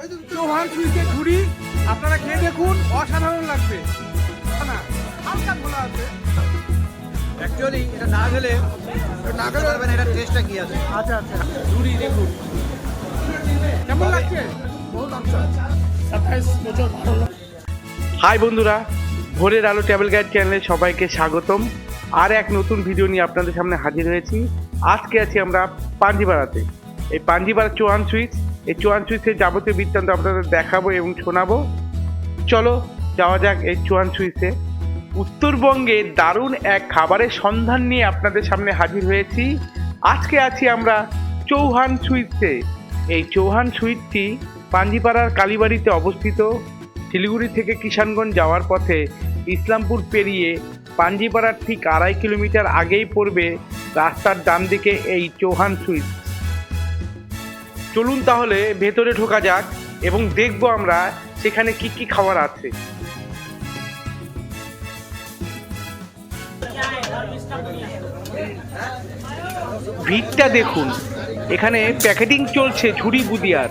চৌহান সুইচের ঝুড়ি আপনারা খেয়ে দেখুন অসাধারণ লাগবে। না হালকা খোলা আছে। অ্যাকচুয়ালি এটা না গেলে না গেলে পারবেন এটা টেস্টটা কি আছে। আচ্ছা আচ্ছা। ঝুড়ি দেখুন। কেমন লাগছে? হাই বন্ধুরা। ভোরের আলো ট্রাভেল গাইড চ্যানেলে সবাইকে স্বাগতম। আর এক নতুন ভিডিও নিয়ে আপনাদের সামনে হাজির হয়েছি। আজকে আছি আমরা পাঞ্জিপাড়াতে। এই পাঞ্জিপাড়া চোয়ান সুইচ এই চোয়ান সুইচের যাবতীয় বৃত্তান্ত আপনাদের দেখাবো এবং শোনাবো। চলো, যাওয়া যাক এই চোয়ান সুইচে উত্তরবঙ্গে দারুণ এক খাবারের সন্ধান নিয়ে আপনাদের সামনে হাজির হয়েছি। আজকে আছি আমরা চৌহান সুইটসে এই চৌহান সুইটটি পাঞ্জিপাড়ার কালীবাড়িতে অবস্থিত। শিলিগুড়ি থেকে কিষানগঞ্জ যাওয়ার পথে ইসলামপুর পেরিয়ে পাঞ্জিপাড়ার ঠিক আড়াই কিলোমিটার আগেই পড়বে রাস্তার ডান দিকে এই চৌহান সুইট চলুন তাহলে ভেতরে ঢোকা যাক এবং দেখব আমরা সেখানে কি কি খাবার আছে। ভিড়টা দেখুন। এখানে প্যাকেটিং চলছে ঝুড়ি বুদিয়ার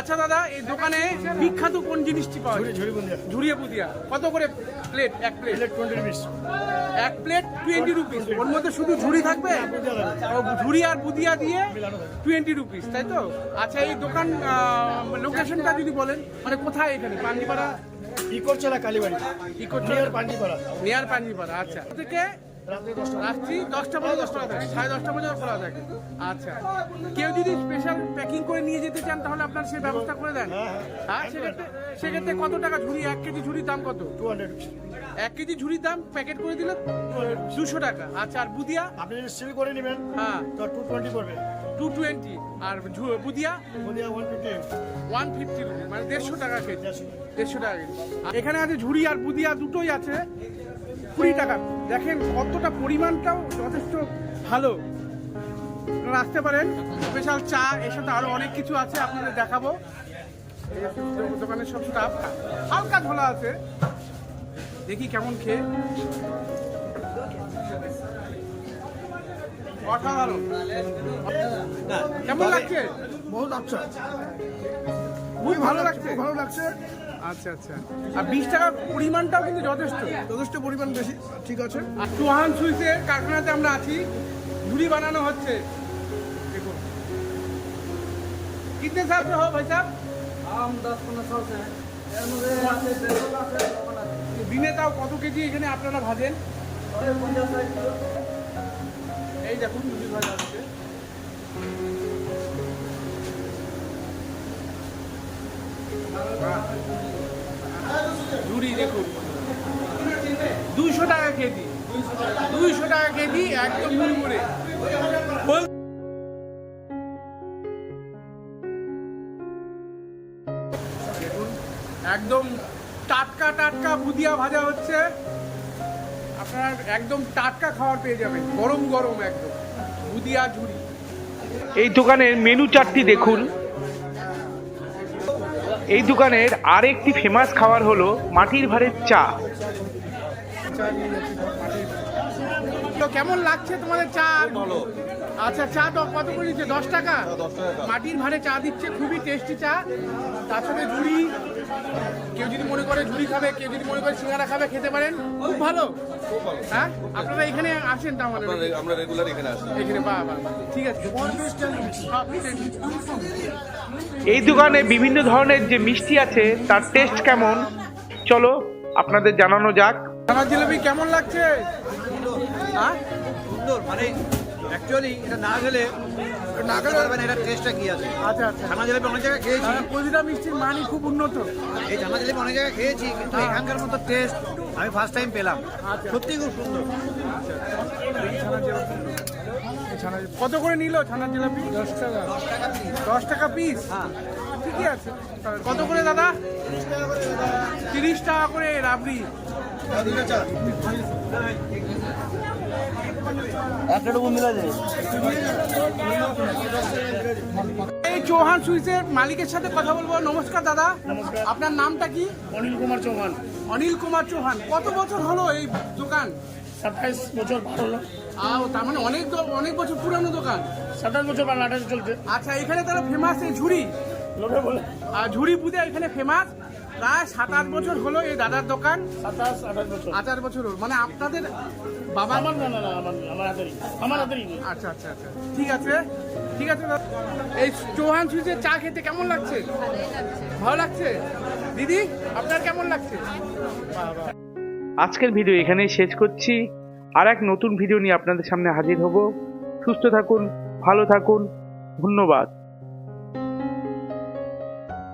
আচ্ছা দাদা এই দোকানে বিখ্যাত কোন জিনিসটি পাওয়া যায়? ঝুড়িয়া পুদিয়া কত করে প্লেট এক প্লেট এক প্লেট টোয়েন্টি রুপিস ওর মধ্যে শুধু ঝুড়ি থাকবে? ঝুড়ি আর বুদিয়া দিয়ে টোয়েন্টি রুপিস তাই তো? আচ্ছা এই দোকান লোকেশনটা যদি বলেন মানে কোথায় এখানে? পাঞ্জিপাড়া ইকোরচলা কালীবাড়ি। করছে নিয়ার পান্ডিপাড়া নিয়ার পাঞ্জিপাড়া আচ্ছা। থেকে রাত্রি দশটা পর্যন্ত দশটা থাকে সাড়ে দশটা পর্যন্ত খোলা থাকে। আচ্ছা কেউ যদি স্পেশাল প্যাকিং করে নিয়ে যেতে চান তাহলে আপনার সেই ব্যবস্থা করে দেন। হ্যাঁ সেক্ষেত্রে সেক্ষেত্রে কত টাকা ঝুড়ি? এক কেজি ঝুড়ির দাম কত? টু হান্ড্রেড এক কেজি ঝুড়ির দাম প্যাকেট করে দিলে দুশো টাকা। আচ্ছা আর বুদিয়া? আপনি যদি সিল করে নেবেন হ্যাঁ। তো টু টোয়েন্টি টু টোয়েন্টি আর বুদিয়া? ওয়ান ফিফটি ওয়ান ফিফটি মানে দেড়শো টাকা কেজি। দেড়শো টাকা। কেজি। আর এখানে আছে ঝুড়ি আর বুদিয়া দুটোই আছে। কুড়ি টাকা। দেখেন কতটা পরিমাণটাও যথেষ্ট ভালো। আপনারা আসতে পারেন। স্পেশাল চা এর সাথে আরও অনেক কিছু আছে আপনাদের দেখাবো। দোকানের সব স্টাফ। হালকা ঝোলা আছে। দেখি কেমন খেয়ে। অসাধারণ। কেমন লাগছে? বহুত আচ্ছা। খুব ভালো লাগছে ভালো লাগছে। আচ্ছা আচ্ছা। আর বিশ টাকার পরিমাণটাও কিন্তু যথেষ্ট। যথেষ্ট পরিমাণ বেশি, ঠিক আছে? আর সুইসে কারখানাতে আমরা আছি। ঝুড়ি বানানো হচ্ছে। দেখুন। কিতনে সাল সে ভাই সাহেব? আম দশ পনেরো সাল দিনে তাও কত কেজি এখানে আপনারা ভাজেন? এই দেখুন ভাজা আছে। ঝুড়ি দেখুন। টাকা কেজি। টাকা কেজি একদম একদম টাটকা টাটকা বুদিয়া ভাজা হচ্ছে। আপনার একদম টাটকা খাবার পেয়ে যাবেন। গরম গরম একদম। বুদিয়া ঝুড়ি। এই দোকানের মেনু চার্টটি দেখুন। এই দোকানের আরেকটি ফেমাস খাবার হলো মাটির ভাড়ের চা। তো কেমন লাগছে তোমাদের চা? ভালো। আচ্ছা চা তো কত করে দিচ্ছে দশ টাকা? মাটির ভাড়ে চা দিচ্ছে খুবই টেস্টি চা। তার সাথে ঝুড়ি কেউ যদি মনে করে ঝুড়ি খাবে কেউ যদি মনে করে সিঙ্গারা খাবে খেতে পারেন। খুব ভালো। হ্যাঁ? আপনারা এখানে আসেন তার মানে আমরা রেগুলার এখানে আসি। এখানে বাহ বাহ। ঠিক আছে। এই দোকানে বিভিন্ন ধরনের যে মিষ্টি আছে তার টেস্ট কেমন? চলো আপনাদের জানানো যাক। জিলাপি কেমন লাগছে? হ্যাঁ? সুন্দর মানে অ্যাকচুয়ালি এটা না গেলে না গেলে পারবেন এটা টেস্টটা কি আছে? আচ্ছা আচ্ছা। ছানা জিলাপি অনেক জায়গায় খেয়েছি। আর প্রতিটা মিষ্টির মানই খুব উন্নত। এই ছানা জিলাপি অনেক জায়গায় খেয়েছি কিন্তু এখানকার মতো টেস্ট আমি ফার্স্ট টাইম পেলাম। আচ্ছা। সত্যি খুব সুন্দর। কত করে নিল ছানার জিলাপি? দশ টাকা। দশ টাকা পিস হ্যাঁ। ঠিকই আছে। কত করে দাদা? তিরিশ টাকা করে রাবড়ি। এই চৌহান সুইচের মালিকের সাথে কথা বলব। নমস্কার দাদা। আপনার নামটা কি? অনিল কুমার চৌহান। অনিল কুমার চৌহান। কত বছর হলো এই দোকান? সাতাইশ বছর ভালো আও তার মানে অনেক অনেক বছর পুরানো দোকান। সাতাশ বছর বা আঠাশ চলছে। আচ্ছা এখানে তারা ফেমাস এই ঝুড়ি। ঝুড়ি পুজো এখানে ফেমাস প্রায় সাত আট বছর হলো এই দাদার দোকান। সাতাশ আঠাশ বছর। আট আট বছর হলো। মানে আপনাদের বাবা আমার না না না আমার আমার হাতেরই। আমার হাতেরই আচ্ছা আচ্ছা আচ্ছা। ঠিক আছে। ঠিক আছে দাদা। এই চৌহান সুইচের চা খেতে কেমন লাগছে? ভালো লাগছে? দিদি আপনার কেমন লাগছে? আজকের ভিডিও এখানেই শেষ করছি। আর এক নতুন ভিডিও নিয়ে আপনাদের সামনে হাজির হব। সুস্থ থাকুন ভালো থাকুন। ধন্যবাদ।